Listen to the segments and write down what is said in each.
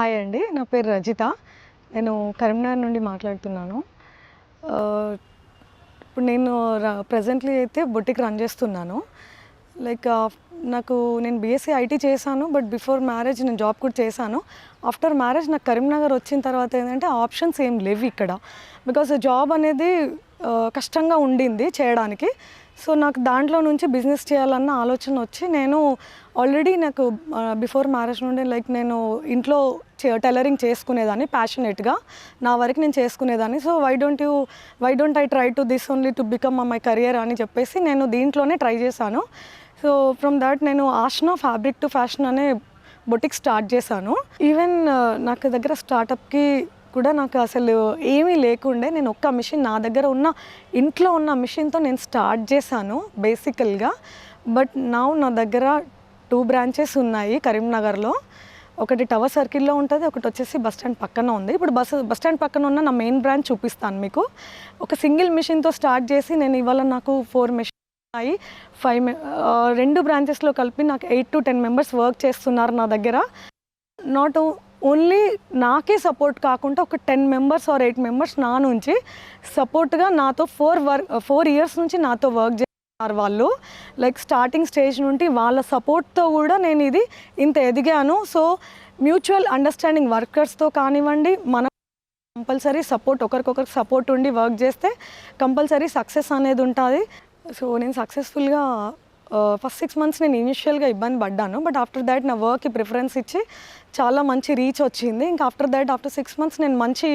Hi అండి నా పేరు రజిత. నేను కరీంనగర్ నుండి మాట్లాడుతున్నాను. ఇప్పుడు నేను ప్రజెంట్లీ అయితే బొటిక్ రన్ చేస్తున్నాను. లైక్ నాకు నేను బీఎస్సీ ఐటీ చేశాను బట్ బిఫోర్ మ్యారేజ్ నేను జాబ్ కూడా చేశాను. ఆఫ్టర్ మ్యారేజ్ నాకు కరీంనగర్ వచ్చిన తర్వాత ఏంటంటే ఆప్షన్స్ ఏం లేవు ఇక్కడ. బికాస్ జాబ్ అనేది కష్టంగా ఉండింది చేయడానికి. సో నాకు దాంట్లో నుంచి బిజినెస్ చేయాలన్న ఆలోచన వచ్చి నేను ఆల్రెడీ నాకు బిఫోర్ మ్యారేజ్ నుండి లైక్ నేను ఇంట్లో టైలరింగ్ చేసుకునేదాన్ని ప్యాషనేట్గా. నా వరకు నేను చేసుకునేదాన్ని. So why don't you why don't I try to this only to become my career అని చెప్పేసి నేను దీంట్లోనే ట్రై చేశాను. సో ఫ్రమ్ దాట్ నేను ఆష్నా ఫ్యాబ్రిక్ టు ఫ్యాషన్ అనే బొటిక్ స్టార్ట్ చేశాను. ఈవెన్ నాకు దగ్గర స్టార్టప్కి కూడా నాకు అసలు ఏమీ లేకుండే నేను ఒక్క మిషన్ నా దగ్గర ఉన్న ఇంట్లో ఉన్న మిషన్తో నేను స్టార్ట్ చేశాను బేసికల్గా. బట్ నా నా దగ్గర టూ బ్రాంచెస్ ఉన్నాయి కరీంనగర్లో. ఒకటి టవర్ సర్కిల్లో ఉంటుంది ఒకటి వచ్చేసి బస్ స్టాండ్ పక్కన ఉంది. ఇప్పుడు బస్ బస్ స్టాండ్ పక్కన ఉన్న నా మెయిన్ బ్రాంచ్ చూపిస్తాను మీకు. ఒక సింగిల్ మిషన్తో స్టార్ట్ చేసి నేను ఇవాళ నాకు ఫోర్ మిషన్ ఉన్నాయి. ఫైవ్ రెండు బ్రాంచెస్లో కలిపి నాకు eight to ten members work చేస్తున్నారు నా దగ్గర. నాట్ ఓన్లీ నాకే సపోర్ట్ కాకుండా ఒక ten members or eight members నా నుంచి సపోర్ట్గా నాతో ఫోర్ వర్క్ ఫోర్ ఇయర్స్ నుంచి నాతో వర్క్ చేస్తున్నారు వాళ్ళు. లైక్ స్టార్టింగ్ స్టేజ్ నుండి వాళ్ళ సపోర్ట్తో కూడా నేను ఇది ఇంత ఎదిగాను. సో మ్యూచువల్ అండర్స్టాండింగ్ వర్కర్స్తో కానివ్వండి మన కంపల్సరీ సపోర్ట్ ఒకరికొకరికి సపోర్ట్ ఉండి వర్క్ చేస్తే కంపల్సరీ సక్సెస్ అనేది ఉంటుంది. సో నేను సక్సెస్ఫుల్గా ఫస్ట్ సిక్స్ మంత్స్ నేను ఇనిషియల్గా ఇబ్బంది పడ్డాను. బట్ ఆఫ్టర్ దాట్ నా వర్క్కి ప్రిఫరెన్స్ ఇచ్చి చాలా మంచి రీచ్ వచ్చింది. ఇంకా after that after six months నేను మంచి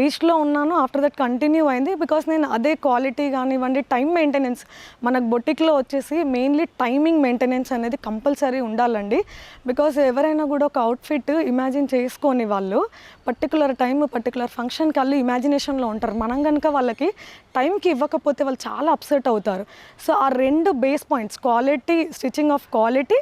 రీచ్లో ఉన్నాను ఆఫ్టర్ దట్ కంటిన్యూ అయింది. బికాస్ నేను అదే క్వాలిటీ కానివ్వండి టైం మెయింటెనెన్స్ మనకు బొటిక్లో వచ్చేసి మెయిన్లీ టైమింగ్ మెయింటెనెన్స్ అనేది కంపల్సరీ ఉండాలండి. బికాస్ ఎవరైనా కూడా ఒక అవుట్ఫిట్ ఇమాజిన్ చేసుకొని వాళ్ళు పర్టికులర్ టైం పర్టికులర్ ఫంక్షన్కి వాళ్ళు ఇమాజినేషన్లో ఉంటారు. మనం కనుక వాళ్ళకి టైంకి ఇవ్వకపోతే వాళ్ళు చాలా అప్సెట్ అవుతారు. సో ఆ రెండు base points quality stitching of quality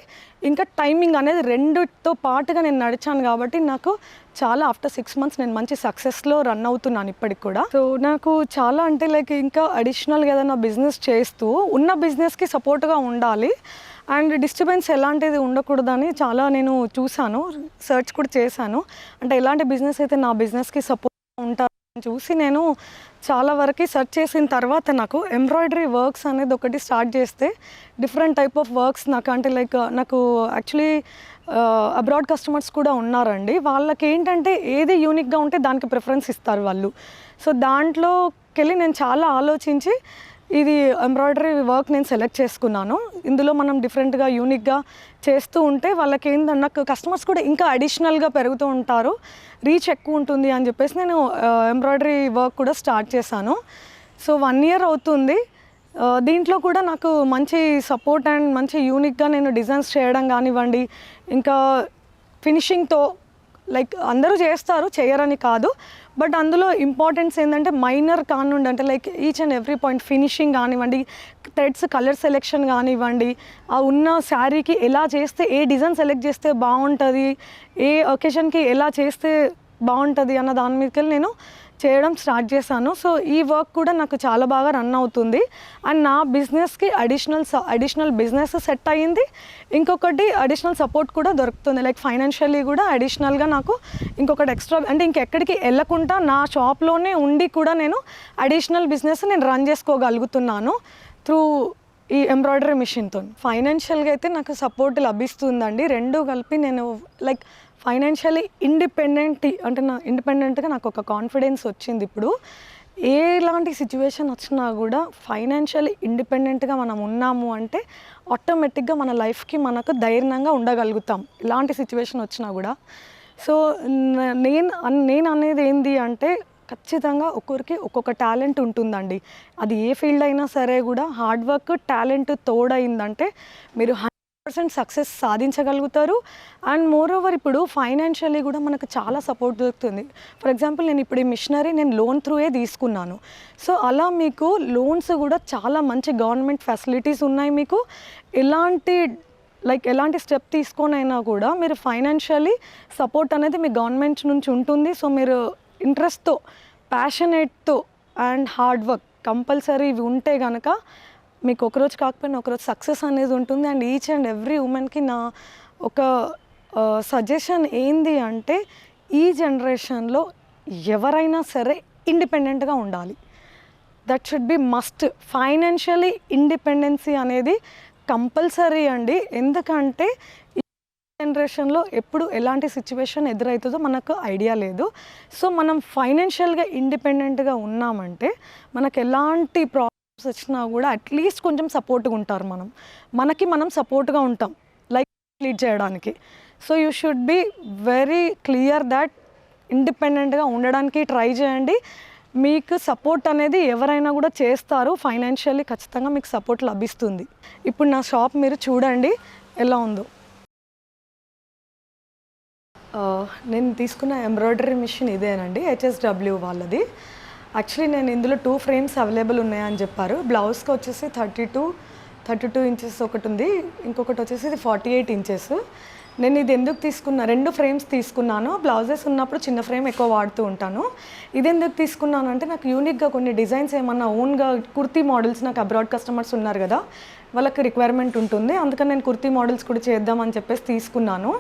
ఇంకా టైమింగ్ అనేది రెండుతో పాటుగా నేను నడిచాను కాబట్టి నాకు చాలా ఆఫ్టర్ సిక్స్ మంత్స్ నేను మంచి సక్సెస్లో రన్ అవుతున్నాను ఇప్పటికి కూడా. సో నాకు చాలా అంటే లైక్ ఇంకా అడిషనల్గా ఏదైనా బిజినెస్ చేస్తూ ఉన్న బిజినెస్కి సపోర్ట్గా ఉండాలి. అండ్ డిస్టర్బెన్స్ ఎలాంటిది ఉండకూడదని చాలా నేను చూశాను సెర్చ్ కూడా చేశాను. అంటే ఎలాంటి బిజినెస్ అయితే నా బిజినెస్కి సపోర్ట్ ఉంటారు చూసి నేను చాలా వరకు సెర్చ్ చేసిన తర్వాత నాకు ఎంబ్రాయిడరీ వర్క్స్ అనేది ఒకటి స్టార్ట్ చేస్తే డిఫరెంట్ టైప్ ఆఫ్ వర్క్స్ నాకు అంటే లైక్ నాకు యాక్చువల్లీ అబ్రాడ్ కస్టమర్స్ కూడా ఉన్నారండి. వాళ్ళకి ఏంటంటే ఏది యూనిక్గా ఉంటే దానికి ప్రిఫరెన్స్ ఇస్తారు వాళ్ళు. సో దాంట్లోకి వెళ్ళి నేను చాలా ఆలోచించి ఇది ఎంబ్రాయిడరీ వర్క్ నేను సెలెక్ట్ చేసుకున్నాను. ఇందులో మనం డిఫరెంట్గా యూనిక్గా చేస్తూ ఉంటే వాళ్ళకి ఏంటన్నా నాకు కస్టమర్స్ కూడా ఇంకా అడిషనల్గా పెరుగుతూ ఉంటారు. రీచ్ ఎక్కువ ఉంటుంది అని చెప్పేసి నేను ఎంబ్రాయిడరీ వర్క్ కూడా స్టార్ట్ చేశాను. సో వన్ ఇయర్ అవుతుంది. దీంట్లో కూడా నాకు మంచి సపోర్ట్ అండ్ మంచి యూనిక్గా నేను డిజైన్స్ చేయడం కానివ్వండి ఇంకా ఫినిషింగ్తో లైక్ అందరూ చేస్తారు చేయరని కాదు. బట్ అందులో ఇంపార్టెన్స్ ఏంటంటే మైనర్ కానివ్వండి అంటే like each and every point finishing కానివ్వండి థ్రెడ్స్ కలర్ సెలెక్షన్ కానివ్వండి ఆ ఉన్న శారీకి ఎలా చేస్తే ఏ డిజైన్ సెలెక్ట్ చేస్తే బాగుంటుంది ఏ ఒకేషన్కి ఎలా చేస్తే బాగుంటుంది అన్న దాని మీదకి నేను చేయడం స్టార్ట్ చేశాను. సో ఈ వర్క్ కూడా నాకు చాలా బాగా రన్ అవుతుంది. అండ్ నా బిజినెస్కి అడిషనల్ అడిషనల్ బిజినెస్ సెట్ అయ్యింది. ఇంకొకటి అడిషనల్ సపోర్ట్ కూడా దొరుకుతుంది. లైక్ ఫైనాన్షియల్లీ కూడా అడిషనల్గా నాకు ఇంకొకటి ఎక్స్ట్రా అంటే ఇంకెక్కడికి వెళ్ళకుండా నా షాప్లోనే ఉండి కూడా నేను అడిషనల్ బిజినెస్ నేను రన్ చేసుకోగలుగుతున్నాను త్రూ ఈ ఎంబ్రాయిడరీ మిషన్తో ఫైనాన్షియల్గా అయితే నాకు సపోర్ట్ లభిస్తుందండి. రెండు కలిపి నేను లైక్ ఫైనాన్షియల్లీ ఇండిపెండెంట్ అంటే నా ఇండిపెండెంట్గా నాకు ఒక కాన్ఫిడెన్స్ వచ్చింది ఇప్పుడు. ఎలాంటి సిచ్యువేషన్ వచ్చినా కూడా ఫైనాన్షియల్ ఇండిపెండెంట్గా మనం ఉన్నాము అంటే ఆటోమేటిక్గా మన లైఫ్కి మనకు ధైర్యంగా ఉండగలుగుతాం. ఎలాంటి సిచ్యువేషన్ వచ్చినా కూడా. సో నేను అన్- నేను అనేది ఏంది అంటే ఖచ్చితంగా ఒక్కొక్కరికి ఒక్కొక్క టాలెంట్ ఉంటుందండి. అది ఏ ఫీల్డ్ అయినా సరే కూడా హార్డ్ వర్క్ టాలెంట్ తోడైందంటే మీరు పర్సెంట్ సక్సెస్ సాధించగలుగుతారు. అండ్ మోర్ ఓవర్ ఇప్పుడు ఫైనాన్షియల్లీ కూడా మనకు చాలా సపోర్ట్ దొరుకుతుంది. ఫర్ ఎగ్జాంపుల్ నేను ఇప్పుడు ఈ మిషనరీ నేను లోన్ త్రూయే తీసుకున్నాను. సో అలా మీకు లోన్స్ కూడా చాలా మంచి గవర్నమెంట్ ఫెసిలిటీస్ ఉన్నాయి మీకు. ఎలాంటి లైక్ ఎలాంటి స్టెప్ తీసుకొనైనా కూడా మీరు ఫైనాన్షియల్లీ సపోర్ట్ అనేది మీ గవర్నమెంట్ నుంచి ఉంటుంది. సో మీరు ఇంట్రెస్ట్తో ప్యాషనేట్తో అండ్ హార్డ్ వర్క్ కంపల్సరీ ఇవి ఉంటే కనుక మీకు ఒకరోజు కాకపోయినా ఒకరోజు సక్సెస్ అనేది ఉంటుంది. అండ్ ఈచ్ అండ్ ఎవ్రీ ఉమెన్కి నా ఒక సజెషన్ ఏంది అంటే ఈ జనరేషన్లో ఎవరైనా సరే ఇండిపెండెంట్గా ఉండాలి. That should be must financially independency అనేది కంపల్సరీ అండి. ఎందుకంటే ఈ జనరేషన్లో ఎప్పుడు ఎలాంటి సిచ్యువేషన్ ఎదురవుతుందో మనకు ఐడియా లేదు. సో మనం ఫైనాన్షియల్గా ఇండిపెండెంట్గా ఉన్నామంటే మనకు ఎలాంటి ప్రా వచ్చినా కూడా అట్లీస్ట్ కొంచెం సపోర్ట్గా ఉంటారు మనం. మనకి మనం సపోర్ట్గా ఉంటాం. లైక్ లీడ్ చేయడానికి. So you should be very clear that ఇండిపెండెంట్గా ఉండడానికి ట్రై చేయండి. మీకు సపోర్ట్ అనేది ఎవరైనా కూడా చేస్తారు. ఫైనాన్షియల్లీ ఖచ్చితంగా మీకు సపోర్ట్ లభిస్తుంది. ఇప్పుడు నా షాప్ మీరు చూడండి. ఎలా ఉందో. Uh, నేను తీసుకున్న ఎంబ్రాయిడరీ మిషన్ ఇదేనండి. హెచ్ఎస్డబ్ల్యూ వాళ్ళది. యాక్చువల్లీ నేను ఇందులో టూ ఫ్రేమ్స్ అవైలబుల్ ఉన్నాయని చెప్పారు. బ్లౌజ్కి వచ్చేసి thirty two thirty two inches ఒకటి ఉంది. ఇంకొకటి వచ్చేసి ఇది ఫార్టీ ఎయిట్ ఇంచెస్ నేను ఇది ఎందుకు తీసుకున్నా రెండు ఫ్రేమ్స్ తీసుకున్నాను. బ్లౌజెస్ ఉన్నప్పుడు చిన్న ఫ్రేమ్ ఎక్కువ వాడుతూ ఉంటాను. ఇది ఎందుకు తీసుకున్నాను అంటే నాకు యూనిక్గా కొన్ని డిజైన్స్ ఏమన్నా ఓన్గా కుర్తీ మోడల్స్ నాకు అబ్రాడ్ కస్టమర్స్ ఉన్నారు కదా వాళ్ళకి రిక్వైర్మెంట్ ఉంటుంది. అందుకని నేను కుర్తీ మోడల్స్ కూడా చేద్దామని చెప్పేసి తీసుకున్నాను.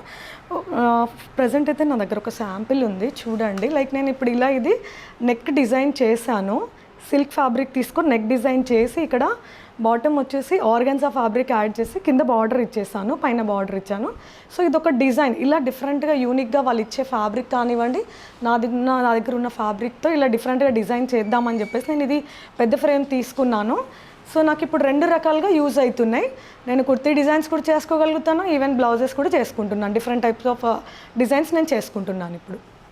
ప్రజెంట్ అయితే నా దగ్గర ఒక శాంపిల్ ఉంది. చూడండి. లైక్ నేను ఇప్పుడు ఇలా ఇది నెక్ డిజైన్ చేశాను. సిల్క్ ఫ్యాబ్రిక్ తీసుకొని నెక్ డిజైన్ చేసి ఇక్కడ బాటమ్ వచ్చేసి ఆర్గన్సా ఫ్యాబ్రిక్ యాడ్ చేసి కింద బార్డర్ ఇచ్చేసాను పైన బార్డర్ ఇచ్చాను. సో ఇది ఒక డిజైన్. ఇలా డిఫరెంట్గా యూనిక్గా వాళ్ళు ఇచ్చే ఫ్యాబ్రిక్ కానివ్వండి నా దగ్గర నా దగ్గర ఉన్న ఫ్యాబ్రిక్తో ఇలా డిఫరెంట్గా డిజైన్ చేద్దామని చెప్పేసి నేను ఇది పెద్ద ఫ్రేమ్ తీసుకున్నాను. సో నాకు ఇప్పుడు రెండు రకాలుగా యూజ్ అవుతున్నాయి. నేను కుర్తీ డిజైన్స్ కూడా చేసుకోగలుగుతాను ఈవెన్ బ్లౌజెస్ కూడా చేసుకుంటున్నాను. డిఫరెంట్ టైప్స్ ఆఫ్ డిజైన్స్ నేను చేసుకుంటున్నాను ఇప్పుడు.